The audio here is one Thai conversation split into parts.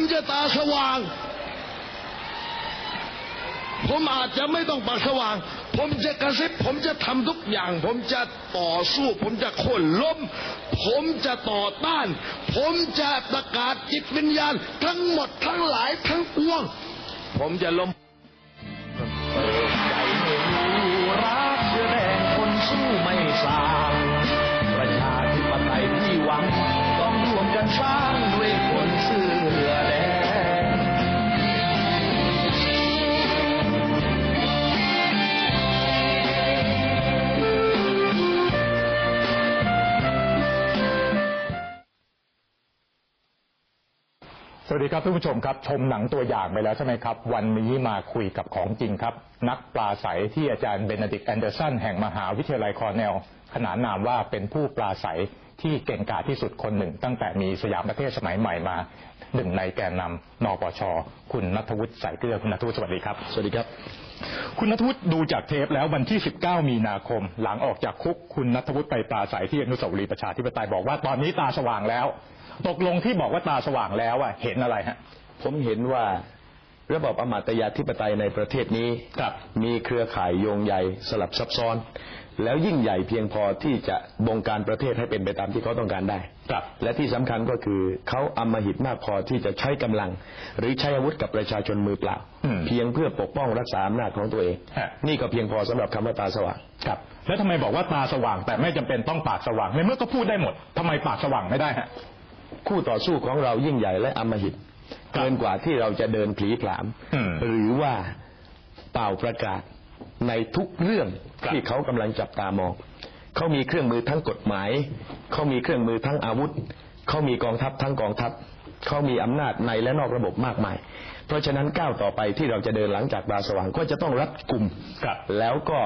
ผมจะตาสว่าง ผมอาจจะไม่ต้องปากสว่าง ผมจะกระซิบ ผมจะทำทุกอย่าง ผมจะต่อสู้ ผมจะโค่นล้ม ผมจะต่อต้าน ผมจะประกาศจิตวิญญาณ ทั้งหมดทั้งหลายทั้งปวง ผมจะล้ม สวัสดีครับท่านผู้ชมครับ ชมหนังตัวอย่างไปแล้วใช่ไหมครับ วันนี้มาคุยกับของจริงครับ นักปลาใสที่อาจารย์เบนดิกต์แอนเดอร์สันแห่งมหาวิทยาลัยคอร์เนล ขนานนามว่าเป็นผู้ปลาใสที่เก่งกาจที่สุดคนหนึ่ง ตั้งแต่มีสยามประเทศสมัยใหม่มาหนึ่งในแกนนำนปช คุณนัทวุฒิสายเกลือคุณนัทวุฒิสวัสดีครับ สวัสดีครับ คุณนัทวุฒิดูจากเทปแล้ววันที่ 19 มีนาคม หลังออกจากคุกคุณนัทวุฒิไปปราศัยที่อนุสาวรีย์ประชาธิปไตยบอกว่าตอนนี้ตาสว่างแล้ว ตกลงที่บอกว่าตาสว่างแล้วอะเห็นอะไรฮะ ผมเห็นว่าระบอบอมาตยาธิปไตยในประเทศนี้ครับมีเครือข่ายโยงใยสลับซับซ้อน แล้วยิ่งใหญ่เพียงพอที่จะบงการประเทศให้เป็นไปตามที่เขาต้องการได้ครับและที่สำคัญก็คือเขาอำมหิตมากพอที่จะใช้กำลัง หรือใช้อาวุธกับประชาชนมือเปล่าอืมเพียงเพื่อปกป้องรักษาอำนาจของตัวเองฮะนี่ก็เพียงพอสำหรับคำว่าตาสว่างครับ แล้วทำไมบอกว่าตาสว่างแต่ไม่จำเป็นต้องปากสว่างในเมื่อก็พูดได้หมดทำไมปากสว่างไม่ได้ฮะ คู่ต่อสู้ของเรายิ่งใหญ่และอำมหิตครับเกินกว่าที่เราจะเดินผลีผลามอืมหรือว่าเป่าประกาศในทุกเรื่องครับที่เขากำลังจับตามองเขามีเครื่องมือทั้งกฎหมาย เขามีเครื่องมือทั้งอาวุธ เขามีกองทัพทั้งกองทัพ เขามีอำนาจในและนอกระบบมากมาย เพราะฉะนั้นก้าวต่อไปที่เราจะเดินหลังจากตาสว่างก็จะต้องรัดกลุ่มครับแล้วก็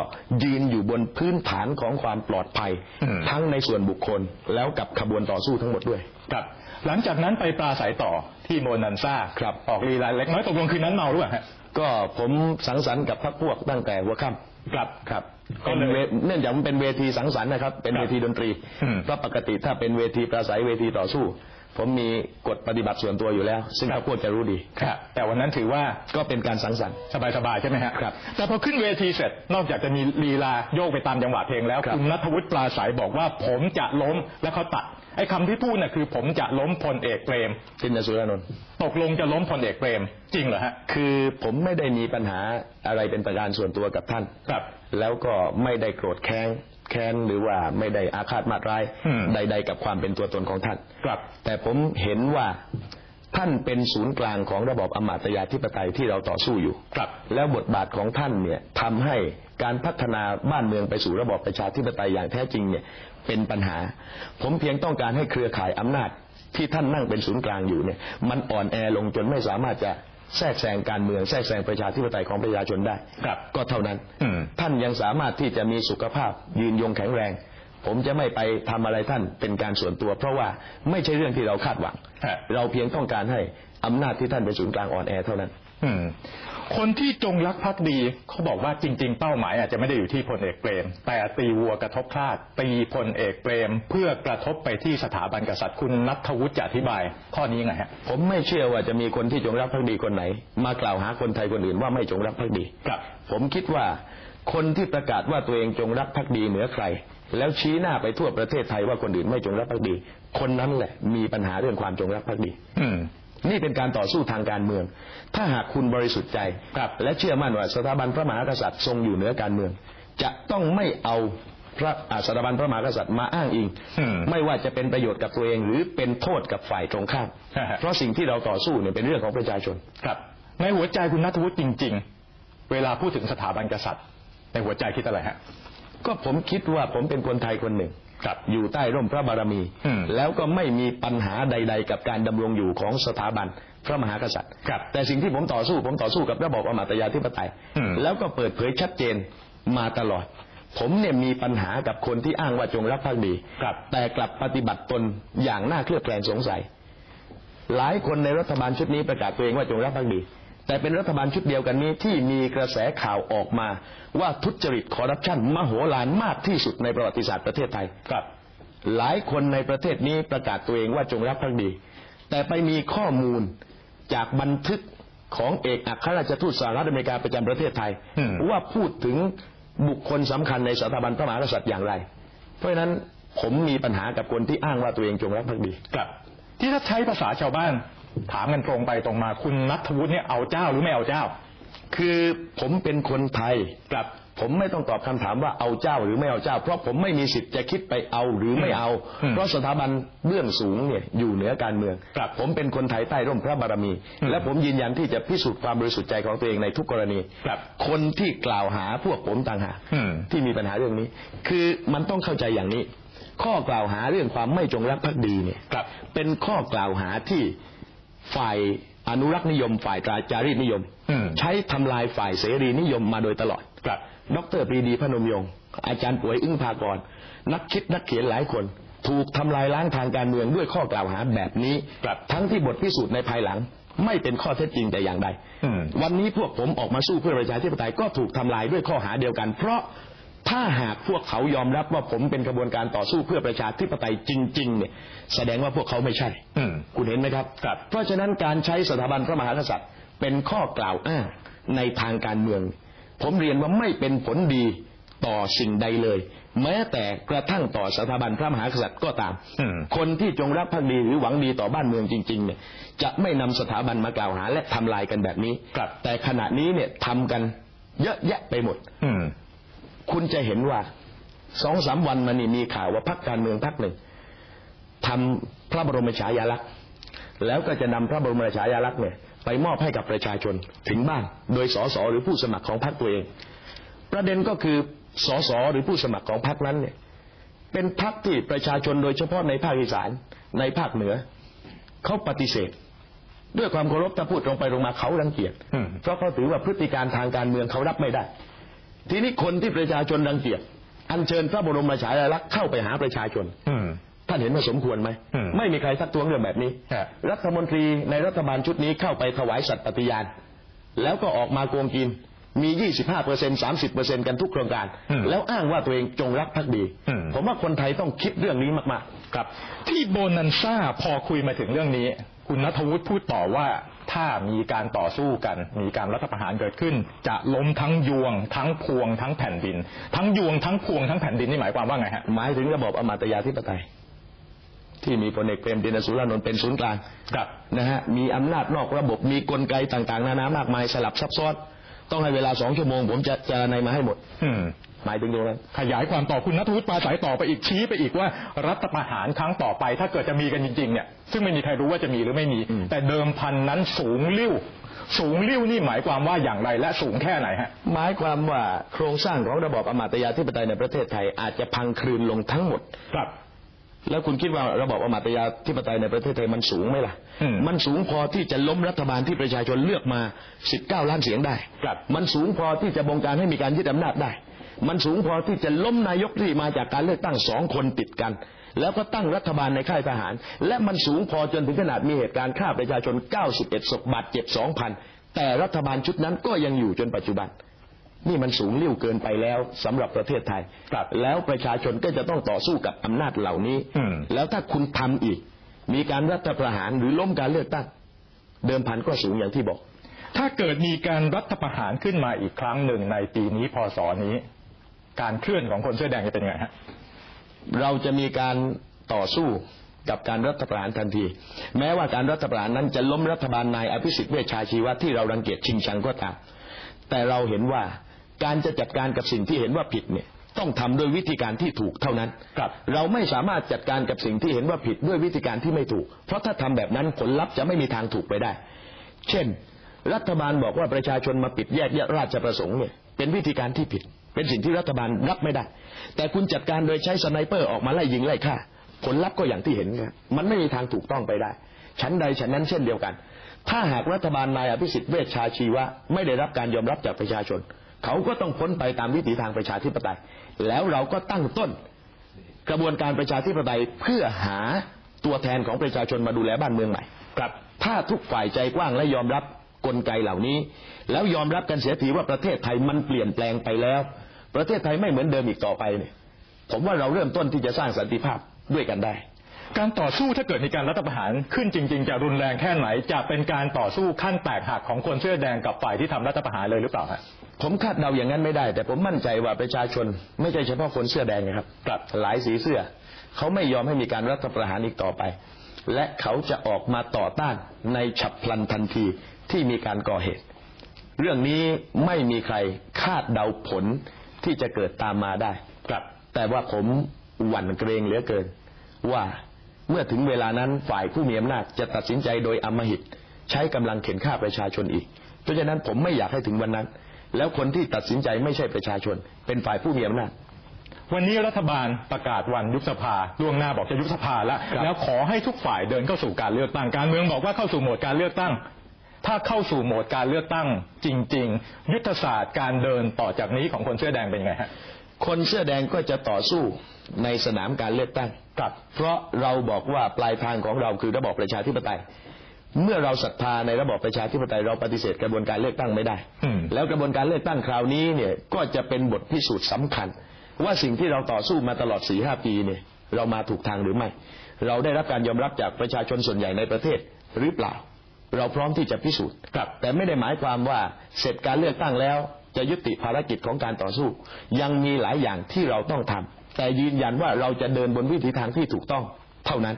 ยืนอยู่บนพื้นฐานของความปลอดภัยอืมทั้งในส่วนบุคคลแล้วกับขบวนต่อสู้ทั้งหมดด้วยครับ หลังจากนั้นไปปราศัยต่อที่โมนันซาครับออกลีลาเล็กน้อยตกลงคืนนั้นเมาหรือเปล่าฮะก็ผมสังสรรค์กับพรรคพวกตั้งแต่หัวค่ำครับครับก็เป็นเลยเวเนื่องจากมันเป็นเวทีสังสรรค์นะครับ เป็นครับเวทีดนตรีอืมเพราะปกติถ้าเป็นเวทีประสัยเวทีต่อสู้ ผมมีกฎปฏิบัติส่วนตัวอยู่แล้ว ซึ่งพรรคพวกจะรู้ดีครับแต่วันนั้นถือว่าก็เป็นการสังสรรค์สบายๆใช่ไหมฮะครับแต่พอขึ้นเวทีเสร็จนอกจากจะมีลีลาโยกไปตามจังหวะเพลงแล้วครับคุณนัทวุฒิปราศัยบอกว่าผมจะล้มแล้วเขาตัด ไอ้คำที่พูดน่ะคือผมจะล้มพลเอกเปรมจินสุรานนท์ตกลงจะล้มพลเอกเปรม จริงเหรอฮะคือผมไม่ได้มีปัญหาอะไรเป็นประการส่วนตัวกับท่านครับ แล้วก็ไม่ได้โกรธแค้นแค้นหรือว่าไม่ได้อาฆาตมาตร้ายอืมใด ๆ กับความเป็นตัวตนของท่านครับ แต่ผมเห็นว่าท่านเป็นศูนย์กลางของระบอบอำมาตยาธิปไตยที่เราต่อสู้อยู่ ครับ แล้วบทบาทของท่านเนี่ยทำให้การพัฒนาบ้านเมืองไปสู่ระบอบประชาธิปไตยอย่างแท้จริงเนี่ย เป็นปัญหา ผมเพียงต้องการให้เครือข่ายอำนาจที่ท่านนั่งเป็นศูนย์กลางอยู่เนี่ย มันอ่อนแอลงจนไม่สามารถจะแทรกแซงการเมืองแทรกแซงประชาธิปไตยของประชาชนได้ครับก็เท่านั้นอืมท่านยังสามารถที่จะมีสุขภาพยืนยงแข็งแรง ผมจะไม่ไปทำอะไรท่านเป็นการส่วนตัว เพราะว่าไม่ใช่เรื่องที่เราคาดหวังฮะเราเพียงต้องการให้อำนาจที่ท่านเป็นศูนย์กลางอ่อนแอเท่านั้นอืม คนที่จงรักภักดีเขาบอกว่าจริง ๆ เป้าหมายอาจจะไม่ได้อยู่ที่พลเอกเปรม แต่ตีวัวกระทบคลาด ตีพลเอกเปรม เพื่อกระทบไปที่สถาบันกษัตริย์คุณนัทวุฒิจะอธิบาย ข้อนี้ยังไงฮะผมไม่เชื่อว่าจะมีคนที่จงรักภักดีคนไหน มากล่าวหาคนไทยคนอื่นว่าไม่จงรักภักดีครับ ผมคิดว่าคนที่ประกาศว่าตัวเองจงรักภักดีเหนือใคร แล้วชี้หน้าไปทั่วประเทศไทยว่าคนอื่นไม่จงรักภักดี คนนั้นแหละมีปัญหาเรื่องความจงรักภักดี อืม นี่เป็นการต่อสู้ทางการเมือง ถ้าหากคุณบริสุทธิ์ใจครับและเชื่อมั่นว่าสถาบันพระมหากษัตริย์ทรงอยู่เหนือการเมือง จะต้องไม่เอาพระอ่าสถาบันพระมหากษัตริย์มาอ้างอิงอืมไม่ว่าจะเป็นประโยชน์กับตัวเอง หรือเป็นโทษกับฝ่ายตรงข้ามฮะฮะเพราะสิ่งที่เราต่อสู้เนี่ยเป็นเรื่องของประชาชนครับ ในหัวใจคุณนัทวุฒิจริง ๆ เวลาพูดถึงสถาบันกษัตริย์ ในหัวใจคิดอะไรฮะ ก็ผมคิดว่าผมเป็นคนไทยคนหนึ่งครับ อยู่ใต้ร่มพระบารมีอืมแล้วก็ไม่มีปัญหาใด ๆ กับการดำรงอยู่ของสถาบันพระมหากษัตริย์ครับแต่สิ่งที่ผมต่อสู้ผมต่อสู้กับระบอบอมาตยาธิปไตยอืมแล้วก็เปิดเผยชัดเจนมาตลอด ผมเนี่ยมีปัญหากับคนที่อ้างว่าจงรักภักดีครับแต่กลับปฏิบัติตนอย่างน่าเคลือบแคลงสงสัย หลายคนในรัฐบาลชุดนี้ประกาศตัวเองว่าจงรักภักดี แต่เป็นรัฐบาลชุดเดียวกันนี้ที่มีกระแสข่าวออกมา ว่าทุจริตคอร์รัปชันมโหฬารมากที่สุดในประวัติศาสตร์ประเทศไทยครับ หลายคนในประเทศนี้ประกาศตัวเองว่าจงรักภักดี แต่ไปมีข้อมูลจากบันทึกของเอกอัครราชทูตสหรัฐอเมริกาประจำประเทศไทยอืมว่าพูดถึงบุคคลสำคัญในสถาบันพระมหากษัตริย์อย่างไร เพราะฉะนั้นผมมีปัญหากับคนที่อ้างว่าตัวเองจงรักภักดีครับ ที่ถ้าใช้ภาษาชาวบ้าน ถามกันตรงไปตรงมา คุณนัทวุฒิเนี่ยเอาเจ้าหรือไม่เอาเจ้า คือผมเป็นคนไทยครับผมไม่ต้องตอบคำถามว่าเอาเจ้าหรือไม่เอาเจ้า เพราะผมไม่มีสิทธิ์จะคิดไปเอาหรือไม่เอาอืมเพราะสถาบันเบื้องสูงเนี่ยอยู่เหนือการเมืองครับผมเป็นคนไทยใต้ร่มพระบารมีอืมและผมยืนยันที่จะพิสูจน์ความบริสุทธิ์ใจของตัวเองในทุกกรณีครับคนที่กล่าวหาพวกผมต่างหากอืมที่มีปัญหาเรื่องนี้ คือมันต้องเข้าใจอย่างนี้ ข้อกล่าวหาเรื่องความไม่จงรักภักดีเนี่ยครับเป็นข้อกล่าวหาที่ ฝ่ายอนุรักษ์นิยม ฝ่ายตราจารีตนิยมอืมใช้ทำลายฝ่ายเสรีนิยมมาโดยตลอดครับดรปรีดีพนมยงค์อาจารย์ป่วยอึ้งภากร นักคิดนักเขียนหลายคน ถูกทำลายล้างทางการเมืองด้วยข้อกล่าวหาแบบนี้ครับทั้งที่บทพิสูจน์ในภายหลังไม่เป็นข้อเท็จจริงแต่อย่างใดอืมวันนี้พวกผมออกมาสู้เพื่อประชาธิปไตยก็ถูกทำลายด้วยข้อหาเดียวกัน เพราะ ถ้าหากพวกเขายอมรับว่าผมเป็นกระบวนการต่อสู้เพื่อประชาธิปไตยจริง ๆ เนี่ย แสดงว่าพวกเขาไม่ใช่อืมคุณเห็นไหมครับครับ เพราะฉะนั้นการใช้สถาบันพระมหากษัตริย์ เป็นข้อกล่าวอ้างในทางการเมือง ผมเรียนว่าไม่เป็นผลดีต่อสิ่งใดเลย แม้แต่กระทั่งต่อสถาบันพระมหากษัตริย์ก็ตามอืมคนที่จงรักภักดีหรือหวังดีต่อบ้านเมืองจริง ๆ เนี่ย จะไม่นำสถาบันมากล่าวหาและทำลายกันแบบนี้ครับแต่ขณะนี้เนี่ยทำกันเยอะแยะไปหมดอืม คุณจะเห็นว่าสองสามวันมานี่มีข่าวว่าพักการเมืองพักหนึ่งทำพระบรมฉายาลักษณ์แล้วก็จะนำพระบรมฉายาลักษณ์เนี่ยไปมอบให้กับประชาชนถึงบ้าน โดยสสหรือผู้สมัครของพรรคตัวเอง ประเด็นก็คือสสหรือผู้สมัครของพรรคนั้นเนี่ยเป็นพรรคที่ประชาชนโดยเฉพาะในภาคอีสานในภาคเหนือเขาปฏิเสธ ด้วยความเคารพถ้าพูดตรงไปตรงมาเขารังเกียจอืมเพราะเขาถือว่าพฤติการทางการเมืองเขารับไม่ได้ ทีนี้คนที่ประชาชนรังเกียจอัญเชิญพระบรมฉายาลักษณ์เข้าไปหาประชาชนอืมท่านเห็นว่าสมควรไหมอืมไม่มีใครทักท้วงเรื่องแบบนี้ฮะรัฐมนตรีในรัฐบาลชุดนี้เข้าไปถวายสัตย์ปฏิญาณ แล้วก็ออกมาโกงกินมี 25เปอร์เซ็นต์30เปอร์เซ็นต์กันทุกโครงการอืมแล้วอ้างว่าตัวเองจงรักภักดีอืมผมว่าคนไทยต้องคิดเรื่องนี้มากครับ ที่โบนันซ่าพอคุยมาถึงเรื่องนี้ คุณนัทวุฒิพูดต่อว่าถ้ามีการต่อสู้กัน มีการรัฐประหารเกิดขึ้น จะล้มทั้งยวง ทั้งพวง ทั้งแผ่นดิน ทั้งยวง ทั้งพวง ทั้งแผ่นดินนี่หมายความว่าไงฮะๆหมายถึงระบอบอมาตยาธิปไตย ที่มีพลเอกเปรมตินสุรานนท์เป็นศูนย์กลางครับนะฮะมีอำนาจนอกระบบมีกลไกต่างๆ นานามากมายสลับซับซ้อนต้องให้เวลาสองชั่วโมง ผมจะเจรนายมาให้หมดอืม หมายถึงตรงนั้นขยายความต่อคุณนัทวุฒิปราศัยต่อไปอีกชี้ไปอีกว่ารัฐประหารครั้งต่อไป ถ้าเกิดจะมีกันจริงๆเนี่ยซึ่งไม่มีใครรู้ว่าจะมีหรือไม่มีอืมแต่เดิมพันนั้นสูงลิ้วสูงลิ้วนี่หมายความว่าอย่างไรและสูงแค่ไหนฮะหมายความว่าโครงสร้างของระบอบอมาตยาธิปไตยในประเทศไทยอาจจะพังคลืนลงทั้งหมดครับ แล้วคุณคิดว่าระบอบอมาตยาธิปไตยในประเทศไทยมันสูงไหมล่ะอืมมันสูงพอที่จะล้มรัฐบาลที่ประชาชนเลือกมา 19 ล้านเสียงได้ครับมันสูงพอที่จะบงการให้มีการยึดอำนาจได้ มันสูงพอที่จะล้มนายกที่มาจากการเลือกตั้งสองคนติดกัน แล้วก็ตั้งรัฐบาลในค่ายทหาร และมันสูงพอจนถึงขนาดมีเหตุการณ์ฆ่าประชาชน 91ศพบาดเจ็บ2,000 แต่รัฐบาลชุดนั้นก็ยังอยู่จนปัจจุบัน นี่มันสูงลิ่วเกินไปแล้วสำหรับประเทศไทยครับแล้วประชาชนก็จะต้องต่อสู้กับอำนาจเหล่านี้อืมแล้วถ้าคุณทำอีก มีการรัฐประหารหรือล้มการเลือกตั้ง เดิมพันก็สูงอย่างที่บอก ถ้าเกิดมีการรัฐประหารขึ้นมาอีกครั้งหนึ่งในปีนี้พศนี้ การเคลื่อนของคนเสื้อแดงจะเป็นยังไงฮะเราจะมีการต่อสู้กับการรัฐประหารทันที แม้ว่าการรัฐประหารนั้นจะล้มรัฐบาลนายอภิสิทธิ์เวชชาชีวะที่เรารังเกียจชิงชังก็ตามแต่เราเห็นว่าการจะจัดการกับสิ่งที่เห็นว่าผิดเนี่ยต้องทำด้วยวิธีการที่ถูกเท่านั้นครับเราไม่สามารถจัดการกับสิ่งที่เห็นว่าผิดด้วยวิธีการที่ไม่ถูก เพราะถ้าทำแบบนั้นผลลัพธ์จะไม่มีทางถูกไปได้ เช่น รัฐบาลบอกว่าประชาชนมาปิดแยกแยกราชประสงค์เนี่ยเป็นวิธีการที่ผิด เป็นสิ่งที่รัฐบาลรับไม่ได้ แต่คุณจัดการโดยใช้สไนเปอร์ออกมาไล่ยิงไล่ฆ่าผลลัพธ์ก็อย่างที่เห็นครับมันไม่มีทางถูกต้องไปได้ ชั้นใดชั้นนั้นเช่นเดียวกัน ถ้าหากรัฐบาลนายอภิสิทธิ์เวชชาชีวะไม่ได้รับการยอมรับจากประชาชน เขาก็ต้องพ้นไปตามวิถีทางประชาธิปไตย แล้วเราก็ตั้งต้น กระบวนการประชาธิปไตยเพื่อหาตัวแทนของประชาชนมาดูแลบ้านเมืองใหม่ครับ ถ้าทุกฝ่ายใจกว้างและยอมรับกลไกเหล่านี้ แล้วยอมรับกันเสียทีว่าประเทศไทยมันเปลี่ยนแปลงไปแล้ว ประเทศไทยไม่เหมือนเดิมอีกต่อไปเนี่ยผมว่าเราเริ่มต้นที่จะสร้างสันติภาพด้วยกันได้ การต่อสู้ถ้าเกิดมีการรัฐประหารขึ้นจริง ๆ จะรุนแรงแค่ไหนจะเป็นการต่อสู้ขั้นแตกหักของคนเสื้อแดงกับฝ่ายที่ทำรัฐประหารเลยหรือเปล่าฮะผมคาดเดาอย่างนั้นไม่ได้ แต่ผมมั่นใจว่าประชาชน ไม่ใช่เฉพาะคนเสื้อแดงนะครับกลับหลายสีเสื้อ เขาไม่ยอมให้มีการรัฐประหารอีกต่อไป และเขาจะออกมาต่อต้านในฉับพลันทันทีที่มีการก่อเหตุ เรื่องนี้ไม่มีใครคาดเดาผล ที่จะเกิดตามมาได้ ครับ แต่ว่าผมหวั่นเกรงเหลือเกิน ว่าเมื่อถึงเวลานั้นฝ่ายผู้มีอำนาจจะตัดสินใจโดยอำมหิต ใช้กำลังเข็นฆ่าประชาชนอีก เพราะฉะนั้นผมไม่อยากให้ถึงวันนั้น แล้วคนที่ตัดสินใจไม่ใช่ประชาชน เป็นฝ่ายผู้มีอำนาจวันนี้รัฐบาลประกาศวันยุบสภาล่วงหน้าบอกจะยุบสภาแล้วครับแล้วขอให้ทุกฝ่ายเดินเข้าสู่การเลือกตั้งการเมืองบอกว่าเข้าสู่โหมดการเลือกตั้ง ถ้าเข้าสู่โหมดการเลือกตั้งจริง ๆ ยุทธศาสตร์การเดินต่อจากนี้ของคนเสื้อแดงเป็นยังไงฮะคนเสื้อแดงก็จะต่อสู้ในสนามการเลือกตั้งครับ เพราะเราบอกว่าปลายทางของเราคือระบอบประชาธิปไตย เมื่อเราศรัทธาในระบอบประชาธิปไตยเราปฏิเสธกระบวนการเลือกตั้งไม่ได้อืมแล้วกระบวนการเลือกตั้งคราวนี้เนี่ยก็จะเป็นบทพิสูจน์สำคัญ ว่าสิ่งที่เราต่อสู้มาตลอดสี่ห้าปีเนี่ยเรามาถูกทางหรือไม่ เราได้รับการยอมรับจากประชาชนส่วนใหญ่ในประเทศหรือเปล่า เราพร้อมที่จะพิสูจน์ครับ แต่ไม่ได้หมายความว่าเสร็จการเลือกตั้งแล้ว จะยุติภารกิจของการต่อสู้ ยังมีหลายอย่างที่เราต้องทำแต่ยืนยันว่าเราจะเดินบนวิถีทางที่ถูกต้องเท่านั้น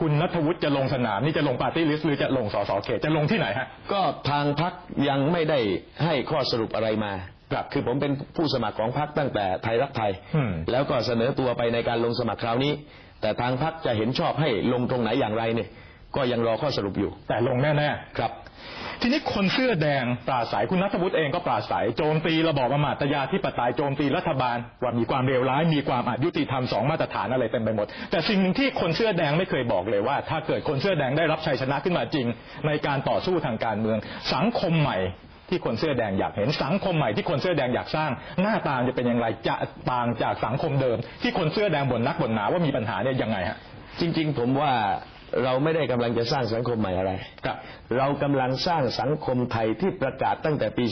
คุณนัทวุฒิจะลงสนามนี่จะลงปาร์ตี้ลิสต์หรือจะลงสสเขตจะลงที่ไหนฮะก็ทางพักยังไม่ได้ให้ข้อสรุปอะไรมาครับคือผมเป็นผู้สมัครของพักตั้งแต่ไทยรักไทยอืมแล้วก็เสนอตัวไปในการลงสมัครคราวนี้ แต่ทางพักจะเห็นชอบให้ลงตรงไหนอย่างไรเนี่ย ก็ยังรอข้อสรุปอยู่ แต่ลงแน่ๆครับ ทีนี้คนเสื้อแดงปราศัยคุณนัทวุฒิเองก็ปราศัยโจมตีระบอบอำมาตยาธิปไตยโจมตีรัฐบาลว่ามีความเลวร้ายมีความอายุติธรรมสองมาตรฐานอะไรเต็มไปหมด แต่สิ่งหนึ่งที่คนเสื้อแดงไม่เคยบอกเลยว่า ถ้าเกิดคนเสื้อแดงได้รับชัยชนะขึ้นมาจริง ในการต่อสู้ทางการเมือง สังคมใหม่ที่คนเสื้อแดงอยากเห็นสังคมใหม่ที่คนเสื้อแดงอยากสร้าง หน้าตาจะเป็นอย่างไรจะต่างจากสังคมเดิม ที่คนเสื้อแดงบ่นนักบ่นหนาว่ามีปัญหาเนี่ยยังไงฮะจริง ๆ ผมว่า เราไม่ได้กำลังจะสร้างสังคมใหม่อะไรครับเรากำลังสร้างสังคมไทยที่ประกาศตั้งแต่ปี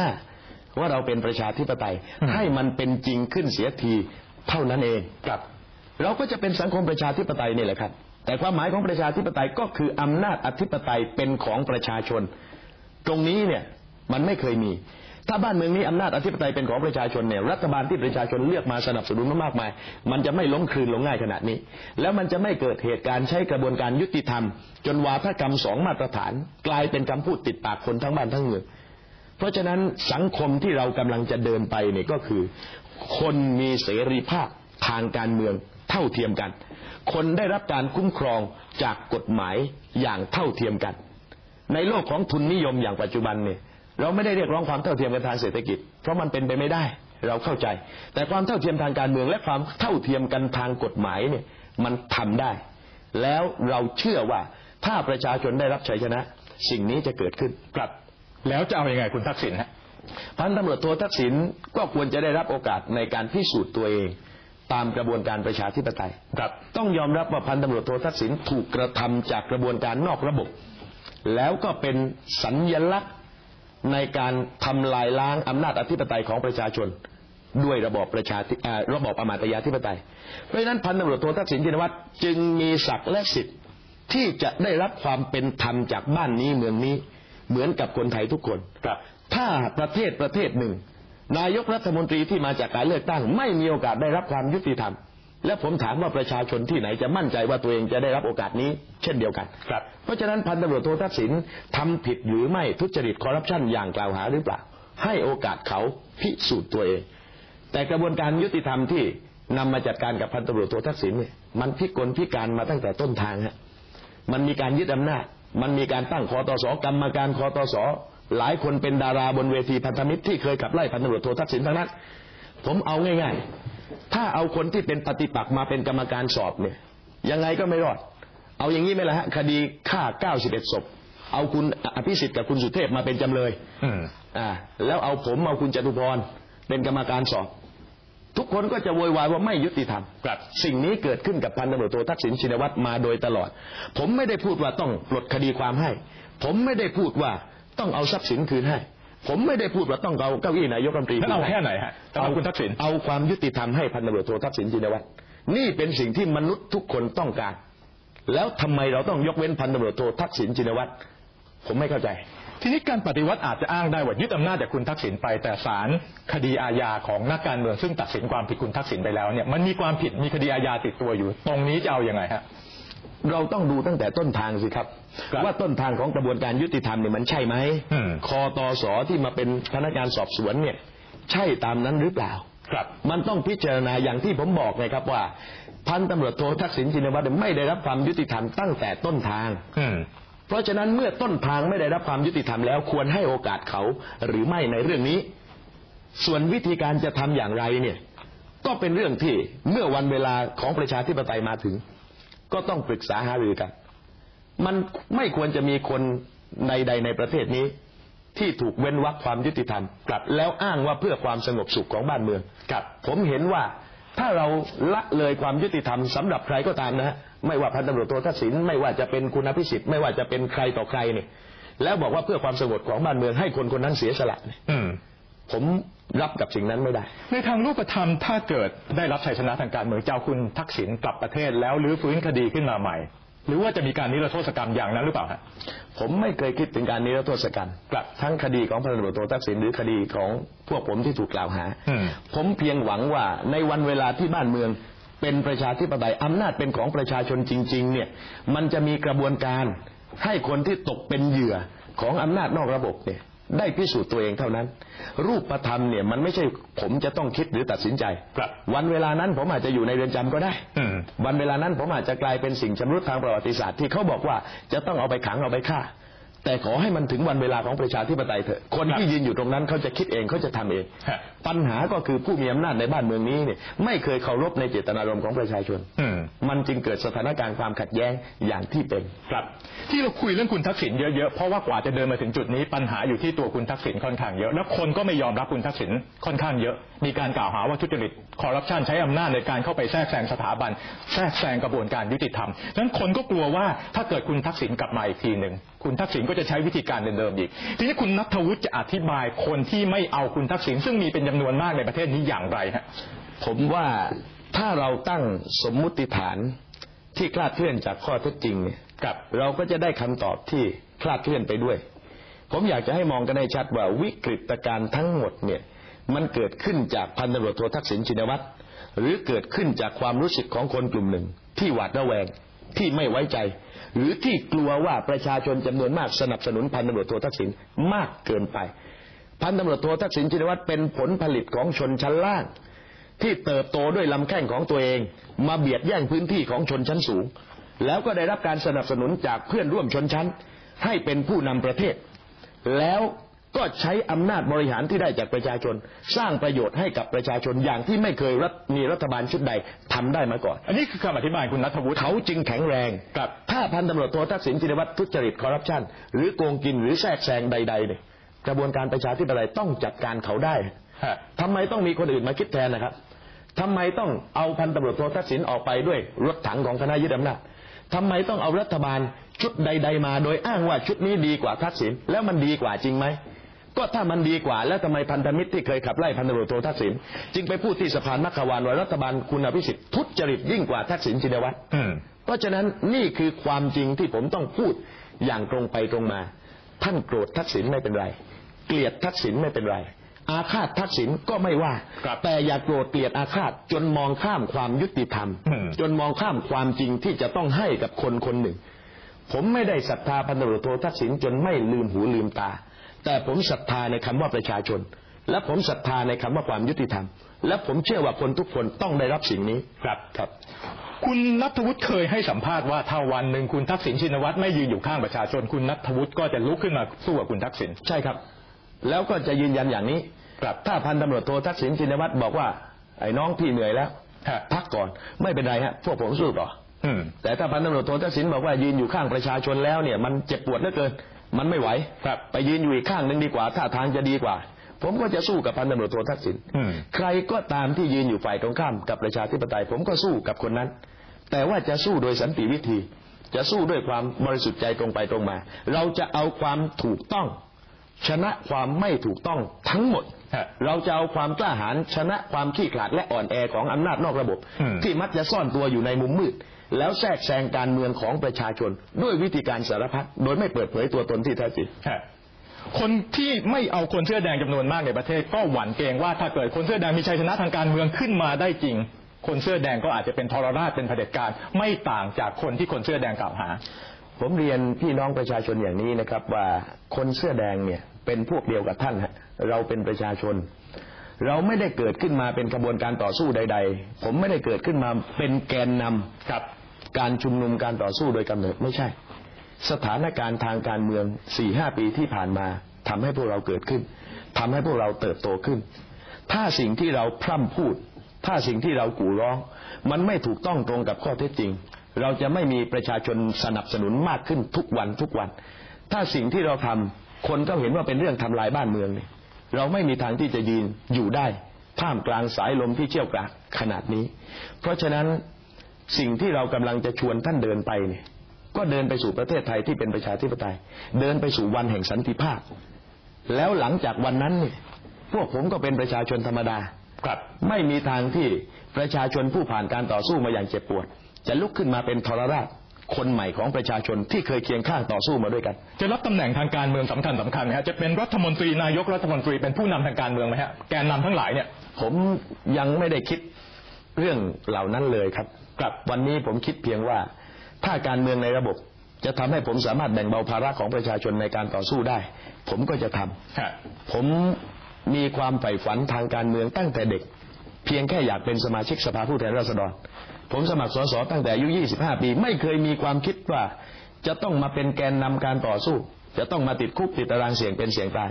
2475 ว่าเราเป็นประชาธิปไตยอืมให้มันเป็นจริงขึ้นเสียทีเท่านั้นเองครับ เราก็จะเป็นสังคมประชาธิปไตยนี่แหละครับ แต่ความหมายของประชาธิปไตยก็คืออำนาจอธิปไตยเป็นของประชาชน ตรงนี้เนี่ยมันไม่เคยมี ถ้าบ้านเมืองนี้อำนาจอธิปไตยเป็นของประชาชนเนี่ยรัฐบาลที่ประชาชนเลือกมาสนับสนุนมามากมาย มันจะไม่ล้มคลืนลงง่ายขนาดนี้ แล้วมันจะไม่เกิดเหตุการณ์ใช้กระบวนการยุติธรรม จนวาทกรรมสองมาตรฐาน กลายเป็นคำพูดติดปากคนทั้งบ้านทั้งเมืองเพราะฉะนั้นสังคมที่เรากำลังจะเดินไปเนี่ยก็คือ คนมีเสรีภาพทางการเมืองเท่าเทียมกัน คนได้รับการคุ้มครองจากกฎหมายอย่างเท่าเทียมกัน ในโลกของทุนนิยมอย่างปัจจุบันเนี่ย เราไม่ได้เรียกร้องความเท่าเทียมกันทางเศรษฐกิจ เพราะมันเป็นไปไม่ได้ เราเข้าใจ แต่ความเท่าเทียมทางการเมืองและความเท่าเทียมกันทางกฎหมายเนี่ยมันทำได้ แล้วเราเชื่อว่าถ้าประชาชนได้รับชัยชนะ สิ่งนี้จะเกิดขึ้นครับ แล้วจะเอาอยัางไงคุณทักษิณฮะพันตำรวจโททักษิณก็ควรจะได้รับโอกาสในการพิสูจน์ตัวเองตามกระบวนการประชาธิปไตยครับต้องยอมรับว่าพันตำรวจโททักษิณถูกกระทำจากกระบวนการนอกระบบ แล้วก็เป็นสัญญลักษณ์ ในการทำลายล้างอำนาจอธิปไตยของประชาชน ด้วยระบอบประชาธิอ่าระบอบอำมาตยาธิปไตย เพราะฉะนั้นพันตำรวจโททักษิณชินวัตรจึงมีศักดิ์และสิทธิ์ที่จะได้รับความเป็นธรรมจากบ้านนี้เมืองนี้เหมือนกับคนไทยทุกคนครับ ถ้าประเทศประเทศหนึ่ง นายกรัฐมนตรีที่มาจากการเลือกตั้ง ไม่มีโอกาสได้รับความยุติธรรม และผมถามว่าประชาชนที่ไหนจะมั่นใจว่าตัวเองจะได้รับโอกาสนี้เช่นเดียวกันครับ เพราะฉะนั้นพันตำรวจโททักษิณทำผิดหรือไม่ทุจริตคอร์รัปชันอย่างกล่าวหาหรือเปล่า ให้โอกาสเขาพิสูจน์ตัวเอง แต่กระบวนการยุติธรรมที่นำมาจัดการกับพันตำรวจโททักษิณเนี่ยมันพิกลพิการมาตั้งแต่ต้นทางฮะมันมีการยึดอำนาจ มันมีการตั้งคอตสกรรมการคอตสหลายคนเป็นดาราบนเวทีพันธมิตรที่เคยขับไล่พันตำรวจโททักษิณทั้งนั้น ผมเอาง่ายๆ ถ้าเอาคนที่เป็นปฏิปักษ์มาเป็นกรรมการสอบเนี่ยยังไงก็ไม่รอด เอาอย่างนี้ไหมล่ะฮะคดีฆ่า91ศพเอาคุณอภิสิทธิ์กับคุณสุเทพมาเป็นจำเลยอืมอ่าแล้วเอาผมเอาคุณจตุพรเป็นกรรมการสอบ ทุกคนก็จะโวยวายว่าไม่ยุติธรรมครับสิ่งนี้เกิดขึ้นกับพันตำรวจโททักษิณชินวัตรมาโดยตลอด ผมไม่ได้พูดว่าต้องปลดคดีความให้ ผมไม่ได้พูดว่าต้องเอาทรัพย์สินคืนให้ ผมไม่ได้พูดว่าต้องเอาเก้าอี้นายกรัฐมนตรีแล้วเอาคืนให้แค่ไหนฮะสำหรับคุณทักษิณเอาความยุติธรรมให้พันตำรวจโททักษิณชินวัตรนี่เป็นสิ่งที่มนุษย์ทุกคนต้องการ แล้วทำไมเราต้องยกเว้นพันตำรวจโททักษิณชินวัตรผมไม่เข้าใจ ทีนี้การปฏิวัติอาจจะอ้างได้ว่ายึดอำนาจจากคุณทักษิณไปแต่ศาลคดีอาญาของนักการเมืองซึ่งตัดสินความผิดคุณทักษิณไปแล้วเนี่ยมันมีความผิดมีคดีอาญาติดตัวอยู่ ตรงนี้จะเอาอยัางไงฮะ เราต้องดูตั้งแต่ต้นทางสิครับ ครับว่าต้นทางของกระบวนการยุติธรรมเนี่ยมันใช่ไหมอืม คอตอสอที่มาเป็นพนักงานสอบสวนเนี่ย ใช่ตามนั้นหรือเปล่า ครับ มันต้องพิจารณาอย่างที่ผมบอกไงครับว่า พันตำรวจโททักษิณชินวัตรไม่ได้รับความยุติธรรมตั้งแต่ต้นทาง อืม เพราะฉะนั้นเมื่อต้นทางไม่ได้รับความยุติธรรมแล้วควรให้โอกาสเขาหรือไม่ในเรื่องนี้ ส่วนวิธีการจะทำอย่างไรเนี่ย ก็เป็นเรื่องที่เมื่อวันเวลาของประชาธิปไตยมาถึง ก็ต้องปรึกษาหารือกัน มันไม่ควรจะมีคนใดในประเทศนี้ ที่ถูกเว้นวรรคความยุติธรรมกลับแล้วอ้างว่าเพื่อความสงบสุขของบ้านเมืองกับผมเห็นว่าถ้าเราละเลยความยุติธรรมสำหรับใครก็ตามนะฮะไม่ว่าพันตำรวจโททักษิณไม่ว่าจะเป็นคุณอภิสิทธิ์ไม่ว่าจะเป็นใครต่อใครเนี่ยแล้วบอกว่าเพื่อความสงบของบ้านเมืองให้คนคนนั้นเสียสละเนี่ย ผมรับกับสิ่งนั้นไม่ได้ ในทางรูปธรรมถ้าเกิดได้รับชัยชนะทางการเมืองเจ้าคุณทักษิณกลับประเทศแล้วรื้อฟื้นคดีขึ้นมาใหม่ หรือว่าจะมีการนิรโทษกรรมอย่างนั้นหรือเปล่าฮะผมไม่เคยคิดถึงการนิรโทษกรรมครับทั้งคดีของพันตำรวจโททักษิณหรือคดีของพวกผมที่ถูกกล่าวหาอืมผมเพียงหวังว่าในวันเวลาที่บ้านเมืองเป็นประชาธิปไตยอำนาจเป็นของประชาชนจริง ๆ เนี่ยมันจะมีกระบวนการให้คนที่ตกเป็นเหยื่อของอำนาจนอกระบบเนี่ย ได้พิสูจน์ตัวเองเท่านั้น รูปธรรมเนี่ยมันไม่ใช่ผมจะต้องคิดหรือตัดสินใจ ครับวันเวลานั้นผมอาจจะอยู่ในเรือนจำก็ได้ อืม วันเวลานั้นผมอาจจะกลายเป็นสิ่งชำรุดทางประวัติศาสตร์ที่เขาบอกว่าจะต้องเอาไปขังเอาไปฆ่า แต่ขอให้มันถึงวันเวลาของประชาธิปไตยเถอะคนที่ยืนอยู่ตรงนั้นเขาจะคิดเองเขาจะทำเองฮะปัญหาก็คือผู้มีอำนาจในบ้านเมืองนี้เนี่ยไม่เคยเคารพในเจตนารมณ์ของประชาชนอืมมันจึงเกิดสถานการณ์ความขัดแย้งอย่างที่เป็นครับ ที่เราคุยเรื่องคุณทักษิณเยอะๆเพราะว่ากว่าจะเดินมาถึงจุดนี้ปัญหาอยู่ที่ตัวคุณทักษิณค่อนข้างเยอะ แล้วคนก็ไม่ยอมรับคุณทักษิณค่อนข้างเยอะมีการกล่าวหาว่าทุจริตคอร์รัปชันใช้อำนาจในการเข้าไปแทรกแซงสถาบัน แทรกแซงกระบวนการยุติธรรมฉะนั้นคนก็กลัวว่าถ้าเกิดคุณทักษิณกลับมาอีกทีหนึ่งคุณทักษิณก็จะใช้วิธีการเดิมๆอีก ทีนี้คุณนัทวุฒิจะอธิบายคนที่ไม่เอาคุณทักษิณซึ่งมีเป็นจำนวนมากในประเทศนี้อย่างไรฮะผมว่าถ้าเราตั้งสมมุติฐานที่คลาดเคลื่อนจากข้อเท็จจริงเนี่ยครับเราก็จะได้คำตอบที่คลาดเคลื่อนไปด้วย ผมอยากจะให้มองกันให้ชัดว่าวิกฤตการณ์ทั้งหมดเนี่ย มันเกิดขึ้นจากพันตำรวจโททักษิณชินวัตรหรือเกิดขึ้นจากความรู้สึกของคนกลุ่มหนึ่ง ที่หวาดระแวงที่ไม่ไว้ใจ หรือที่กลัวว่าประชาชนจำนวนมากสนับสนุนพันตำรวจโททักษิณมากเกินไป พันตำรวจโททักษิณชินวัตรเป็นผลผลิตของชนชั้นล่าง ที่เติบโตด้วยลำแข้งของตัวเอง มาเบียดแย่งพื้นที่ของชนชั้นสูง แล้วก็ได้รับการสนับสนุนจากเพื่อนร่วมชนชั้น ให้เป็นผู้นำประเทศ แล้ว ก็ใช้อำนาจบริหารที่ได้จากประชาชน สร้างประโยชน์ให้กับประชาชนอย่างที่ไม่เคยรัฐมีรัฐบาลชุดใดทำได้มาก่อน อันนี้คือคำอธิบายคุณนัทวุฒิเขาจึงแข็งแรงครับถ้าพันตำรวจโททักษิณชินวัตรทุจริตคอร์รัปชันหรือโกงกินหรือแทรกแซงใดๆเนี่ยกระบวนการประชาธิปไตยต้องจัดการเขาได้ฮะทำไมต้องมีคนอื่นมาคิดแทนนะครับทำไมต้องเอาพันตำรวจโททักษิณออกไปด้วยรถถังของคณะยึดอำนาจทำไมต้องเอารัฐบาลชุดใด ๆ มา โดยอ้างว่าชุดนี้ดีกว่าทักษิณแล้วมันดีกว่าจริงไหม ก็ถ้ามันดีกว่า แล้วทำไมพันธมิตรที่เคยขับไล่พันตำรวจโททักษิณจึงไปพูดที่สะพานมัคควานว่ารัฐบาลคุณอภิสิทธิ์ทุจริตยิ่งกว่าทักษิณชินวัตรอืมเพราะฉะนั้นนี่คือความจริงที่ผมต้องพูดอย่างตรงไปตรงมา ท่านโกรธทักษิณไม่เป็นไร เกลียดทักษิณไม่เป็นไรอาฆาตทักษิณก็ไม่ว่าครับแต่อย่าโกรธเกลียดอาฆาตจนมองข้ามความยุติธรรมอืมจนมองข้ามความจริงที่จะต้องให้กับคนคนหนึ่ง ผมไม่ได้ศรัทธาพันตำรวจโททักษิณจนไม่ลืมหูลืมตา แต่ผมศรัทธาในคำว่าประชาชน และผมศรัทธาในคำว่าความยุติธรรม และผมเชื่อว่าคนทุกคนต้องได้รับสิ่งนี้ครับครับ คุณนัทวุฒิเคยให้สัมภาษณ์ว่าถ้าวันหนึ่งคุณทักษิณชินวัตรไม่ยืนอยู่ข้างประชาชน คุณนัทวุฒิก็จะลุกขึ้นมาสู้กับคุณทักษิณใช่ครับ แล้วก็จะยืนยันอย่างนี้ครับถ้าพันตำรวจโททักษิณชินวัตรบอกว่าไอ้น้องพี่เหนื่อยแล้วฮะพักก่อนไม่เป็นไรฮะพวกผมสู้ต่ออืมแต่ถ้าพันตำรวจโททักษิณบอกว่ายืนอยู่ข้างประชาชนแล้วเนี่ยมันเจ็บปวดเหลือเกิน มันไม่ไหวครับไปยืนอยู่อีกข้างหนึ่งดีกว่าท่าทางจะดีกว่า ผมก็จะสู้กับพันตำรวจโททักษิณอืมใครก็ตามที่ยืนอยู่ฝ่ายตรงข้ามกับประชาธิปไตย ผมก็สู้กับคนนั้น แต่ว่าจะสู้โดยสันติวิธี จะสู้ด้วยความบริสุทธิ์ใจตรงไปตรงมา เราจะเอาความถูกต้อง ชนะความไม่ถูกต้องทั้งหมดฮะเราจะเอาความกล้าหาญชนะความขี้ขลาดและอ่อนแอของอำนาจนอกระบบอืมที่มักจะซ่อนตัวอยู่ในมุมมืด แล้วแทรกแซงการเมืองของประชาชน ด้วยวิธีการสารพัดโดยไม่เปิดเผยตัวตนที่แท้จริงฮะคนที่ไม่เอาคนเสื้อแดงจำนวนมากในประเทศ ก็หวั่นเกรงว่าถ้าเกิดคนเสื้อแดงมีชัยชนะทางการเมืองขึ้นมาได้จริง คนเสื้อแดงก็อาจจะเป็นทรราชเป็นเผด็จการไม่ต่างจากคนที่คนเสื้อแดงกล่าวหา ผมเรียนพี่น้องประชาชนอย่างนี้นะครับ ว่าคนเสื้อแดงเนี่ยเป็นพวกเดียวกับท่านฮะเราเป็นประชาชน เราไม่ได้เกิดขึ้นมาเป็นกระบวนการต่อสู้ใด ๆ ผมไม่ได้เกิดขึ้นมาเป็นแกนนำครับ การชุมนุมการต่อสู้โดยกำเนิดไม่ใช่ สถานการณ์ทางการเมืองสี่ห้าปีที่ผ่านมาทำให้พวกเราเกิดขึ้นทำให้พวกเราเติบโตขึ้น ถ้าสิ่งที่เราพร่ำพูด ถ้าสิ่งที่เรากู่ร้อง มันไม่ถูกต้องตรงกับข้อเท็จจริง เราจะไม่มีประชาชนสนับสนุนมากขึ้นทุกวันทุกวัน ถ้าสิ่งที่เราทำคนก็เห็นว่าเป็นเรื่องทำลายบ้านเมืองเนี่ยเราไม่มีทางที่จะยืนอยู่ได้ท่ามกลางสายลมที่เชี่ยวกรากขนาดนี้ เพราะฉะนั้น สิ่งที่เรากำลังจะชวนท่านเดินไปเนี่ย ก็เดินไปสู่ประเทศไทยที่เป็นประชาธิปไตย เดินไปสู่วันแห่งสันติภาพ แล้วหลังจากวันนั้นเนี่ยพวกผมก็เป็นประชาชนธรรมดาครับไม่มีทางที่ประชาชนผู้ผ่านการต่อสู้มาอย่างเจ็บปวด จะลุกขึ้นมาเป็นทรราชคนใหม่ของประชาชนที่เคยเคียงข้างต่อสู้มาด้วยกัน จะรับตำแหน่งทางการเมืองสำคัญสำคัญไหมฮะจะเป็นรัฐมนตรีนายกรัฐมนตรีเป็นผู้นำทางการเมืองไหมฮะแกนนำทั้งหลายเนี่ย ผมยังไม่ได้คิดเรื่องเหล่านั้นเลยครับ กลับวันนี้ผมคิดเพียงว่า ถ้าการเมืองในระบบจะทำให้ผมสามารถแบ่งเบาภาระของประชาชนในการต่อสู้ได้ ผมก็จะทำฮะผมมีความใฝ่ฝันทางการเมืองตั้งแต่เด็ก เพียงแค่อยากเป็นสมาชิกสภาผู้แทนราษฎร ผมสมัครสสตั้งแต่อายุ 25 ปี ไม่เคยมีความคิดว่าจะต้องมาเป็นแกนนำการต่อสู้ จะต้องมาติดคุกติดตารางเสี่ยงเป็นเสี่ยงตาย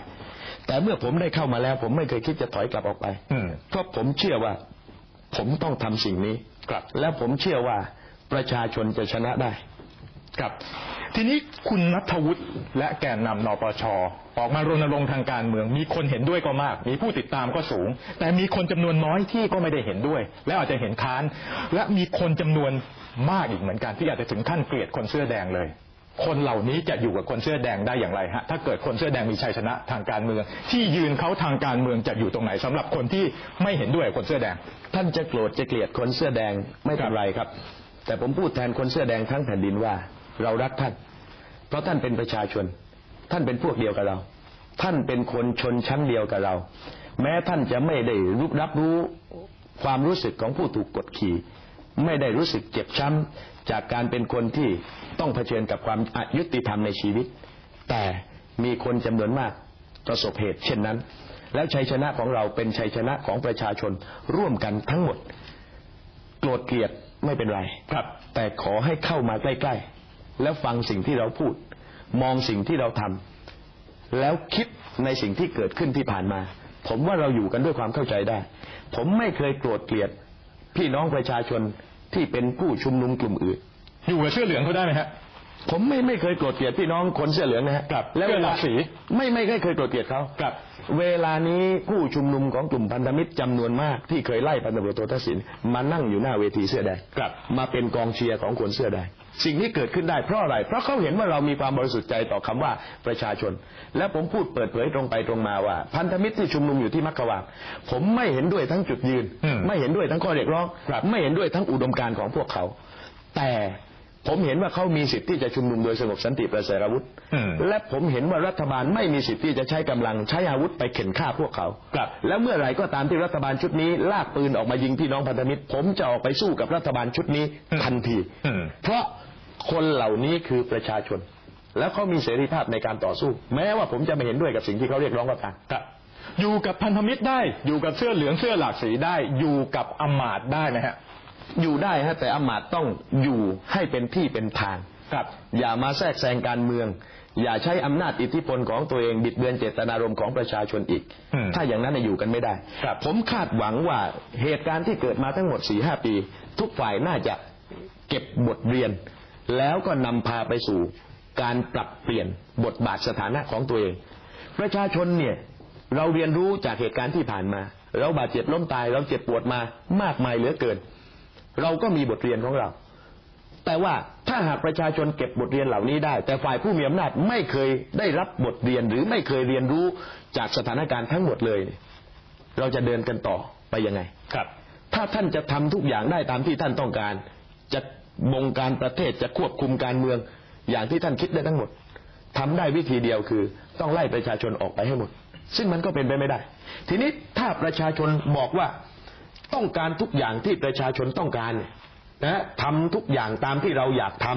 แต่เมื่อผมได้เข้ามาแล้ว ผมไม่เคยคิดจะถอยกลับออกไปอืมเพราะผมเชื่อว่า ผมต้องทำสิ่งนี้ ครับ และผมเชื่อว่าประชาชนจะชนะได้ ครับ ทีนี้คุณนัทวุฒิและแกนนำนปชออกมารณรงค์ทางการเมือง มีคนเห็นด้วยก็มาก มีผู้ติดตามก็สูง แต่มีคนจำนวนน้อยที่ก็ไม่ได้เห็นด้วย และอาจจะเห็นค้าน และมีคนจำนวนมากอีกเหมือนกันที่อาจจะถึงขั้นเกลียดคนเสื้อแดงเลย คนเหล่านี้จะอยู่กับคนเสื้อแดงได้อย่างไรฮะถ้าเกิดคนเสื้อแดงมีชัยชนะทางการเมือง ที่ยืนเขาทางการเมืองจะอยู่ตรงไหนสำหรับคนที่ไม่เห็นด้วยกับคนเสื้อแดง ท่านจะโกรธจะเกลียดคนเสื้อแดงไม่เป็นไรครับ แต่ผมพูดแทนคนเสื้อแดงทั้งแผ่นดินว่า เรารักท่าน เพราะท่านเป็นประชาชน ท่านเป็นพวกเดียวกับเรา ท่านเป็นคนชนชั้นเดียวกับเรา แม้ท่านจะไม่ได้รู้รับรู้ความรู้สึกของผู้ถูกกดขี่ ไม่ได้รู้สึกเจ็บช้ำ จากการเป็นคนที่ต้องเผชิญกับความอายุติธรรมในชีวิต แต่มีคนจำนวนมากประสบเหตุเช่นนั้น แล้วชัยชนะของเราเป็นชัยชนะของประชาชนร่วมกันทั้งหมด โกรธเกลียดไม่เป็นไรครับ แต่ขอให้เข้ามาใกล้ ๆ แล้วฟังสิ่งที่เราพูด มองสิ่งที่เราทำแล้วคิดในสิ่งที่เกิดขึ้นที่ผ่านมา ผมว่าเราอยู่กันด้วยความเข้าใจได้ ผมไม่เคยโกรธเกลียด พี่น้องประชาชน ที่เป็นผู้ชุมนุมกลุ่มอื่น อยู่กับเสื้อเหลืองเขาได้ไหมฮะ ผมไม่ไม่เคยโกรธเกลียดพี่น้องคนเสื้อเหลืองนะฮะครับและเสื้อหลากสีไม่ไม่ไม่เคยโกรธเกลียดเขาครับ เวลานี้ผู้ชุมนุมของกลุ่มพันธมิตรจำนวนมากที่เคยไล่พันตำรวจโททักษิณมานั่งอยู่หน้าเวทีเสื้อแดงครับ มาเป็นกองเชียร์ของคนเสื้อแดงสิ่งที่เกิดขึ้นได้เพราะอะไร เพราะเขาเห็นว่าเรามีความบริสุทธิ์ใจต่อคำว่าประชาชน และผมพูดเปิดเผยตรงไปตรงมาว่า พันธมิตรที่ชุมนุมอยู่ที่มักกะวางผมไม่เห็นด้วยทั้งจุดยืนอืมไม่เห็นด้วยทั้งข้อเรียกร้องครับไม่เห็นด้วยทั้งอุดมการณ์ของพวกเขา แต่ ผมเห็นว่าเขามีสิทธิ์ที่จะชุมนุมโดยสงบสันติประเสริฐอาวุธอืมและผมเห็นว่ารัฐบาลไม่มีสิทธิ์ที่จะใช้กำลังใช้อาวุธไปเข็นฆ่าพวกเขาครับแล้วเมื่อไหร่ก็ตามที่รัฐบาลชุดนี้ ลากปืนออกมายิงพี่น้องพันธมิตร ผมจะออกไปสู้กับรัฐบาลชุดนี้อืมทันทีอืมเพราะคนเหล่านี้คือประชาชน แล้วเขามีเสรีภาพในการต่อสู้ แม้ว่าผมจะไม่เห็นด้วยกับสิ่งที่เขาเรียกร้องก็ตามครับอยู่กับพันธมิตรได้ อยู่กับเสื้อเหลืองเสื้อหลากสีได้ อยู่กับอำมาตย์ได้ไหมฮะ อยู่ได้ฮะแต่อำมาตย์ต้องอยู่ให้เป็นที่เป็นทางครับอย่ามาแทรกแซงการเมือง อย่าใช้อำนาจอิทธิพลของตัวเอง บิดเบือนเจตนารมณ์ของประชาชนอีกอืมถ้าอย่างนั้นน่ะอยู่กันไม่ได้ครับผมคาดหวังว่าเหตุการณ์ที่เกิดมาทั้งหมดสี่ห้าปี ทุกฝ่ายน่าจะเก็บบทเรียน แล้วก็นำพาไปสู่การปรับเปลี่ยนบทบาทสถานะของตัวเอง ประชาชนเนี่ยเราเรียนรู้จากเหตุการณ์ที่ผ่านมา เราบาดเจ็บล้มตายเราเจ็บปวดมามากมายเหลือเกิน เราก็มีบทเรียนของเรา แต่ว่าถ้าหากประชาชนเก็บบทเรียนเหล่านี้ได้ แต่ฝ่ายผู้มีอำนาจไม่เคยได้รับบทเรียนหรือไม่เคยเรียนรู้จากสถานการณ์ทั้งหมดเลยเนี่ยเราจะเดินกันต่อไปยังไงครับ ถ้าท่านจะทำทุกอย่างได้ตามที่ท่านต้องการ จะบงการประเทศจะควบคุมการเมืองอย่างที่ท่านคิดได้ทั้งหมดทำได้วิธีเดียวคือ ต้องไล่ประชาชนออกไปให้หมด ซึ่งมันก็เป็นไปไม่ได้ ทีนี้ถ้าประชาชนบอกว่า ต้องการทุกอย่างที่ประชาชนต้องการเนี่ยนะทำทุกอย่างตามที่เราอยากท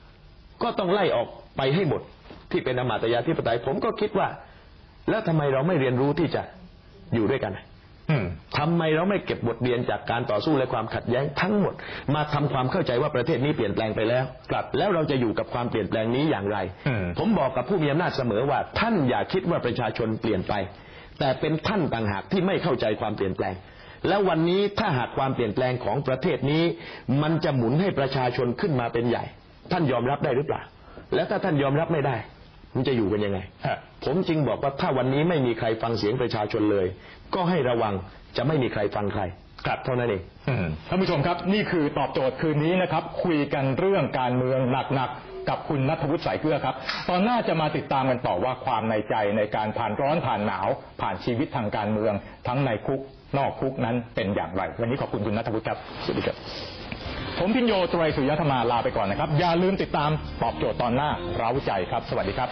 ำก็ต้องไล่ออกไปให้หมดที่เป็นอมาตยาธิปไตยผมก็คิดว่า แล้วทำไมเราไม่เรียนรู้ที่จะอยู่ด้วยกันอืมทำไมเราไม่เก็บบทเรียนจากการต่อสู้และความขัดแย้งทั้งหมด มาทำความเข้าใจว่าประเทศนี้เปลี่ยนแปลงไปแล้ว กลับแล้วเราจะอยู่กับความเปลี่ยนแปลงนี้อย่างไรอืมผมบอกกับผู้มีอำนาจเสมอว่า ท่านอย่าคิดว่าประชาชนเปลี่ยนไป แต่เป็นท่านต่างหากที่ไม่เข้าใจความเปลี่ยนแปลง แล้ววันนี้ถ้าหากความเปลี่ยนแปลงของประเทศนี้ มันจะหมุนให้ประชาชนขึ้นมาเป็นใหญ่ ท่านยอมรับได้หรือเปล่า แล้วถ้าท่านยอมรับไม่ได้ มันจะอยู่กันยังไงฮะผมจึงบอกว่าถ้าวันนี้ไม่มีใครฟังเสียงประชาชนเลย ก็ให้ระวังจะไม่มีใครฟังใครครับเท่านั้นเองอืมท่านผู้ชมครับนี่คือตอบโจทย์คืนนี้นะครับ คุยกันเรื่องการเมืองหนักๆกับคุณนัทวุฒิสายเกลือครับ ตอนหน้าจะมาติดตามกันต่อว่าความในใจในการผ่านร้อนผ่านหนาว ผ่านชีวิตทางการเมือง ทั้งในคุก นอกคุกนั้นเป็นอย่างไร วันนี้ขอบคุณคุณนัทวุฒิครับสวัสดีครับ ผมพินโยตรยสุยธรรมาลาไปก่อนนะครับ อย่าลืมติดตามตอบโจทย์ตอนหน้า เร้าใจครับ สวัสดีครับ